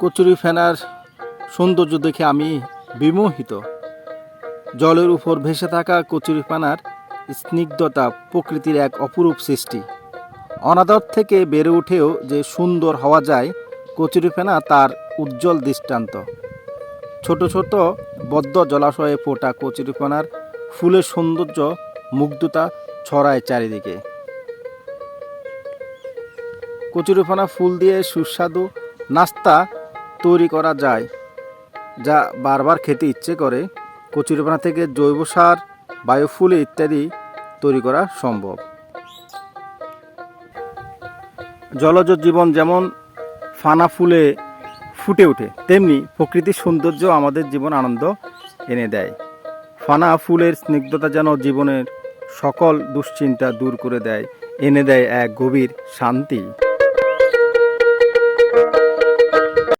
কচুরি ফেনার সৌন্দর্য দেখে আমি বিমোহিত। জলের উপর ভেসে থাকা কচুরি ফেনার স্নিগ্ধতা প্রকৃতির এক অপরূপ সৃষ্টি। অনাদর থেকে বেড়ে উঠেও যে সুন্দর হওয়া যায়, কচুরি ফেনা তার উজ্জ্বল দৃষ্টান্ত। ছোট ছোট বদ্ধ জলাশয়ে ফোটা কচুরি ফেনার ফুলের সৌন্দর্য মুগ্ধতা ছড়ায় চারিদিকে। কচুরিপানা ফুল দিয়ে সুস্বাদু নাস্তা তৈরি করা যায়, যা বারবার খেতে ইচ্ছে করে কচুরিপানা থেকে জৈব সার, বায়োফুল ইত্যাদি তৈরি করা সম্ভব। জলজ জীবন যেমন ফানা ফুলে ফুটে ওঠে, তেমনি প্রকৃতির সৌন্দর্য আমাদের জীবন আনন্দ এনে দেয়। ফানা ফুলের স্নিগ্ধতা যেন জীবনের সকল দুশ্চিন্তা দূর করে দেয়, এনে দেয় এক গভীর শান্তি।